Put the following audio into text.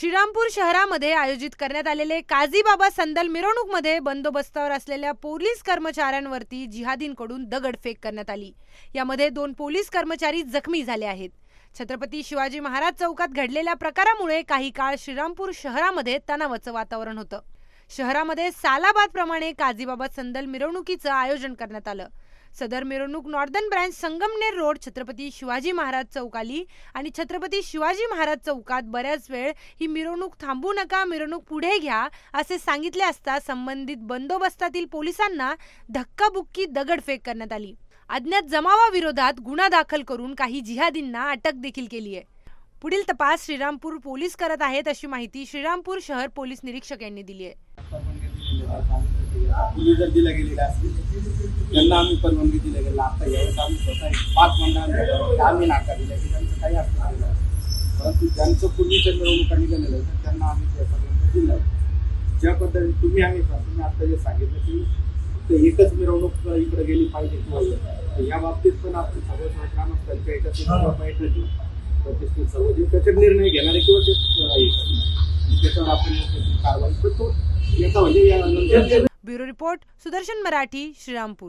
श्रीरामपूर शहरामध्ये आयोजित करण्यात आलेले काझीबाबा संदल मिरवणूकमध्ये बंदोबस्तावर असलेल्या पोलीस कर्मचाऱ्यांवरती जिहादींकडून दगडफेक करण्यात आली. यामध्ये दोन पोलीस कर्मचारी जखमी झाले आहेत. छत्रपती शिवाजी महाराज चौकात घडलेल्या प्रकारामुळे काही काळ श्रीरामपूर शहरामध्ये तणावाचं वातावरण होतं. शहरामध्ये सालाबाद प्रमाणे काझीबाबा संदल मिरवणुकीचं आयोजन करण्यात आलं. सदर मिरवणूक northern branch Sangamner road Chhatrapati Shivaji Maharaj चौक आली आणि छत्रपती शिवाजी महाराज चौकात बऱ्याच वेळ ही मिरवणूक थांबू नका मिरवणूक पुढे घ्या असे सांगितले असता संबंधित बंदोबस्तातील पोलिसांना धक्काबुक्की दगडफेक करण्यात आली. अज्ञात जमावाविरोधात गुन्हा दाखल करून काही जिहादींना अटक देखील केली आहे. पुढील तपास श्रीरामपूर पोलीस करत आहेत अशी माहिती श्रीरामपूर शहर पोलीस निरीक्षक यांनी दिली आहे. पूर्वी त्यांना आम्ही परवानगी दिली गेल्या आता यावेळेस आम्ही स्वतः पाच मंडळांना आम्ही नाकार दिल्या की त्यांचं काही अर्थ नाही. परंतु ज्यांचं पूर्वीच्या निवडणुका आहे तर त्यांना आम्ही त्या परवानगी दिलं. ज्या पद्धतीने तुम्ही आम्ही तुम्ही आता जे सांगितलं की फक्त एकच मिरवणूक इकडे गेली पाहिजे किंवा तर या बाबतीत पण आपण सगळं ग्रामस्थांच्या याच्यात बैठकी प्रतिष्ठित सर्व जे त्याच्यात निर्णय घेणारे किंवा ते त्याच्यावर आपण कारवाई करतो. याचा म्हणजे ब्युरो रिपोर्ट सुदर्शन मराठी श्रीरामपूर.